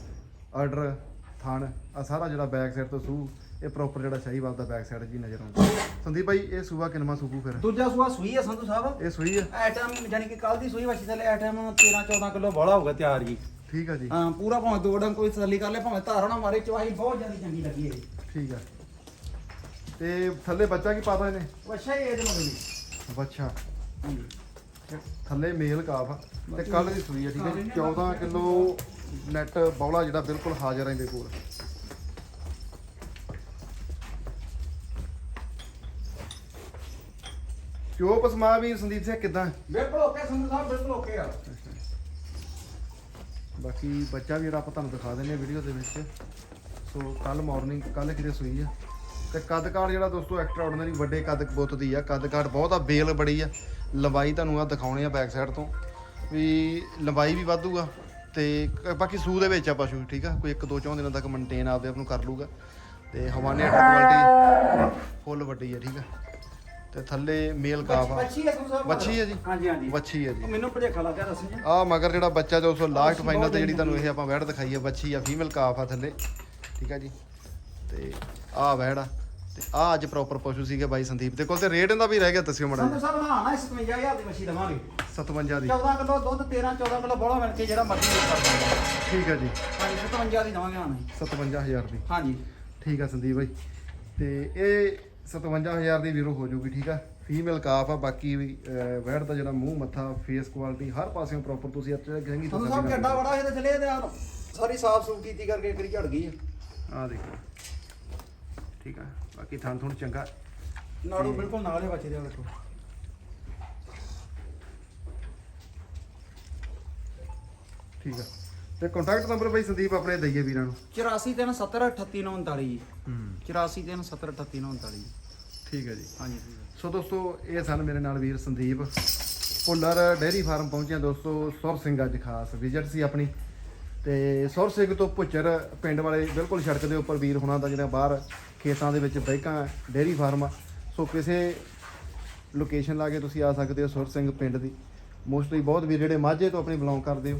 ਆਰਡਰ ਥਣ ਆ ਸਾਰਾ ਜਿਹੜਾ ਬੈਕ ਸਾਈਡ ਤੋਂ ਸੂ ਇਹ ਪ੍ਰੋਪਰ ਜਿਹੜਾ ਸ਼ਾਹੀਵਾਲ ਦਾ ਬੈਕ ਸਾਈਡ ਜੀ ਨਜ਼ਰ ਆਉਂਦਾ। ਸੰਦੀਪ ਭਾਈ ਇਹ ਸੂਆ ਕਿਨਮਾ ਸੂਬੂ ਫਿਰ? ਦੂਜਾ ਸੂਆ ਸੂਈ ਹੈ ਸੰਧੂ ਸਾਹਿਬ। ਇਹ ਸੂਈ ਹੈ? ਐਟਮ ਯਾਨੀ ਕਿ ਕੱਲ ਦੀ ਸੂਈ ਵਛੀ ਥੱਲੇ ਐਟਮ 13 14 ਕਿਲੋ ਬੋਲਾ ਹੋਊਗਾ ਤਿਆਰ ਜੀ। ਠੀਕ ਆ ਜੀ। ਹਾਂ ਪੂਰਾ ਭਾਵੇਂ ਦੋ ਡੰਗ ਕੋਈ ਤਸੱਲੀ ਕਰ ਲੈ ਭਾਵੇਂ ਧਾਰਣਾ ਮਾਰੇ ਚਵਾਈ ਬਹੁਤ ਜ਼ਿਆਦਾ ਚੰਗੀ ਲੱਗੀ ਹੈ ਠੀਕ ਆ। ਤੇ ਥੱਲੇ ਬੱਚਾ ਕੀ ਪਾਤਾ ਇਹਨੇ? ਵਛਾ ਹੀ ਇਹਦੇ ਮਗਰ ਬੱਚਾ। ਹਾਂਜੀ ਥੱਲੇ ਮੇਲ ਕਾਫ ਆ। ਤੇ ਕੱਲ ਦੀ ਸੂਈ ਆ ਠੀਕ ਹੈ ਜੀ। 14 ਕਿਲੋ ਨੈਟ ਬੌਲਾ ਜਿਹੜਾ ਬਿਲਕੁਲ ਹਾਜ਼ਰ ਆ ਇਹਦੇ ਕੋਲ। ਕਿਉਂ ਪਸਮਾ ਵੀ ਸੰਦੀਪ ਸਿੰਘ ਕਿਦਾਂ? ਬਿਲਕੁਲ ਓਕੇ ਸੰਧੂ ਸਾਹਿਬ ਬਿਲਕੁਲ ਓਕੇ ਆ। ਬਾਕੀ ਬੱਚਾ ਵੀ ਜਿਹੜਾ ਆਪਾਂ ਤੁਹਾਨੂੰ ਦਿਖਾ ਦਿੰਨੇ ਵੀਡੀਓ ਦੇ ਵਿੱਚ। ਸੋ ਕੱਲ ਮਾਰਨਿੰਗ ਕੱਲ ਕਿਤੇ ਸੂਈ ਆ। ਤੇ ਕੱਦ ਕਾਠ ਜਿਹੜਾ ਦੋਸਤੋ ਐਕਸਟਰਾ ਆਰਡੀਨਰੀ ਵੱਡੇ ਕੱਦ ਬੁੱਤ ਦੀ ਆ। ਕੱਦ ਕਾਠ ਬਹੁਤ ਆ, ਬੇਲ ਬੜੀ ਆ। ਲੰਬਾਈ ਤੁਹਾਨੂੰ ਆ ਦਿਖਾਉਣੇ ਆ ਬੈਕ ਸਾਈਡ ਤੋਂ। ਵੀ ਲੰਬਾਈ ਵੀ ਵਾਧੂ ਆ ਤੇ ਬਾਕੀ ਸੂ ਦੇ ਵਿੱਚ ਆ ਪਸ਼ੂ ਠੀਕ ਆ? ਕੋਈ ਇੱਕ ਦੋ ਚੌਂ ਦਿਨਾਂ ਤੱਕ ਮੇਨਟੇਨ ਆਪਦੇ ਆਪ ਨੂੰ ਕਰ ਲੂਗਾ ਤੇ ਹਵਾਨੇ ਅੱਡਾ ਕੁਆਲਿਟੀ ਫੁੱਲ ਵੱਡੀ ਆ, ਠੀਕ ਆ? ਤੇ ਥੱਲੇ ਮੇਲ ਕਾਫ ਆ। ਬੱਚੀ ਹੈ ਸੰਧੂ ਸਾਹਿਬ ਵੱਛੀ ਹੈ ਜੀ? ਹਾਂਜੀ ਹਾਂਜੀ। ਵੱਛੀ ਆ ਜੀ। ਉਹ ਮੈਨੂੰ ਭੁਲੇਖਾ ਲੱਗ ਗਿਆ ਦੱਸੀ ਆ ਮਗਰ ਜਿਹੜਾ ਬੱਚਾ ਜੋ ਸੋ ਲਾਸਟ ਫਾਈਨਲ ਤੇ ਜਿਹੜੀ ਤੁਹਾਨੂੰ ਇਹ ਆਪਾਂ ਵੈੜ ਦਿਖਾਈ ਆ ਬੱਚੀ ਆ ਫੀਮੇਲ ਕਾਫ ਆ ਥੱਲੇ। ਠੀਕ ਆ ਜੀ। ਤੇ ਆ ਵੈੜ ਆ। ਤੇ ਆ ਅੱਜ ਪ੍ਰੋਪਰ ਪਸ਼ੂ ਸੀਗੇ ਬਾਈ ਸੰਦੀਪ। ਦੇ ਕੋਲ ਤੇ ਰੇਟ ਇਹਦਾ ਵੀ ਰਹਿ ਗਿਆ ਦੱਸਿਓ ਮੜਾ ਸੰਧੂ ਸਾਹਿਬ ਹਾਂ ਨਾ ਇਸ 55000 ਦੀ ਮੱਛੀ ਦਵਾਂਗੇ। 57 ਦੀ। 14 ਕਿਲੋ ਦੁੱਧ 13 14 ਕਿਲੋ ਬੋਲਾ ਮਿਲ ਕੇ ਜਿਹੜਾ ਮਰਜ਼ੀ ਯੂਜ਼ ਕਰ ਸਕਦਾ ਠੀਕ ਆ ਜੀ। ਹਾਂਜੀ 57 ਦੀ ਦਵਾਂਗੇ ਹਾਂ 57000 ਦੀ। ਹਾਂਜੀ। ਠੀਕ ਆ ਸੰਦੀਪ ਬਾਈ। ਤੇ ਇਹ 57000 ਦੀ ਵੀਰੋ ਹੋ ਜੂਗੀ ਠੀਕ ਆ? ਫੀਮੇਲ ਕਾਫ ਆ ਬਾਕੀ ਵੈੜ ਦਾ ਜਿਹੜਾ ਮੂੰਹ ਮੱਥਾ ਫੇਸ ਕੁਆਲਿਟੀ ਹਰ ਪਾਸਿਓਂ ਪ੍ਰੋਪਰ ਤੁਸੀਂ ਅੱਛਾ ਕਹਾਂਗੀ ਸੰਧੂ ਸਾਹਿਬ ਚੱਡਾ ਬੜਾ ਇਹਦੇ ਥੱਲੇ ਤੇ ਆ ਸਾਰੀ ਸਾਫ਼ ਸੂਫ ਕੀਤੀ ਕਰਕੇ ਕਰੀ ਝੜ ਗਈ ਹੈ ਆ ਦੇਖੋ। ਠੀਕ ਆ। ਬਾਕੀ ਥਣ ਥੁਣ ਚੰਗਾ। ਨਾੜੂ ਬਿਲਕੁਲ ਨਾਲ ਹੀ ਬਚੇ ਦੇ ਵੇਖੋ ਠੀਕ ਆ। ਤੇ ਕੰਟੈਕਟ ਨੰਬਰ ਬਾਈ ਸੰਦੀਪ ਆਪਣੇ ਦਈਏ ਵੀਰਾਂ ਨੂੰ। 8437738939 ਜੀ। ਹੂੰ। 8437738939 ਜੀ। ਠੀਕ ਹੈ ਜੀ। ਹਾਂਜੀ ਸੋ ਦੋਸਤੋ ਇਹ ਸਨ ਮੇਰੇ ਨਾਲ ਵੀਰ ਸੰਦੀਪ। ਭੁੱਲਰ ਡੇਅਰੀ ਫਾਰਮ ਪਹੁੰਚਿਆ ਦੋਸਤੋ ਸੁਰ ਸਿੰਘ ਅੱਜ ਖਾਸ ਵਿਜ਼ਿਟ ਸੀ ਆਪਣੀ। ਤੇ ਸੁਰ ਸਿੰਘ ਤੋਂ ਭੁੱਚਰ ਪਿੰਡ ਵਾਲੇ ਬਿਲਕੁਲ ਸੜਕ ਦੇ ਉੱਪਰ ਵੀਰ ਹੁਣਾਂ ਦਾ ਜਿਹੜਾ ਬਾਹਰ ਖੇਤਾਂ ਦੇ ਵਿੱਚ ਬੈਕਾਂ ਡੇਅਰੀ ਫਾਰਮ ਆ। ਸੋ ਕਿਸੇ ਲੋਕੇਸ਼ਨ ਲਾ ਕੇ ਤੁਸੀਂ ਆ ਸਕਦੇ ਹੋ ਸੁਰ ਸਿੰਘ ਪਿੰਡ ਦੀ। ਮੋਸਟਲੀ ਬਹੁਤ ਵੀਰ ਜਿਹੜੇ ਮਾਝੇ ਤੋਂ ਆਪਣੀ ਬਿਲੋਂਗ ਕਰਦੇ ਹੋ।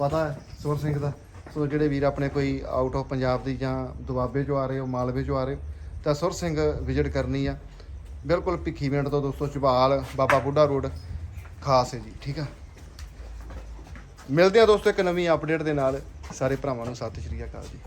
ਪਤਾ ਹੈ ਸੁਰ ਸਿੰਘ ਦਾ। ਸੋ ਜਿਹੜੇ ਵੀਰ ਆਪਣੇ ਕੋਈ ਆਊਟ ਆਫ ਪੰਜਾਬ ਦੀ ਜਾਂ ਦੁਆਬੇ ਚੋਂ ਆ ਰਹੇ ਹੋ, ਮਾਲਵੇ ਚੋਂ ਆ ਰਹੇ ਹੋ, ਤਾਂ ਸੁਰ ਸਿੰਘ ਵਿਜ਼ਿਟ ਕਰਨੀ ਆ। ਬਿਲਕੁਲ ਭਿੱਖੀ ਮਿੰਟ ਤੋਂ ਦੋਸਤੋ, ਚਬਾਲ, ਬਾਬਾ ਬੁੱਢਾ ਰੋਡ, ਖਾਸ ਹੈ ਜੀ, ਠੀਕ ਆ? ਮਿਲਦੇ ਆ ਦੋਸਤੋ ਇੱਕ ਨਵੀਂ ਅਪਡੇਟ ਦੇ ਨਾਲ। ਸਾਰੇ ਭਰਾਵਾਂ ਨੂੰ ਸਤਿ ਸ਼੍ਰੀ ਅਕਾਲ ਜੀ।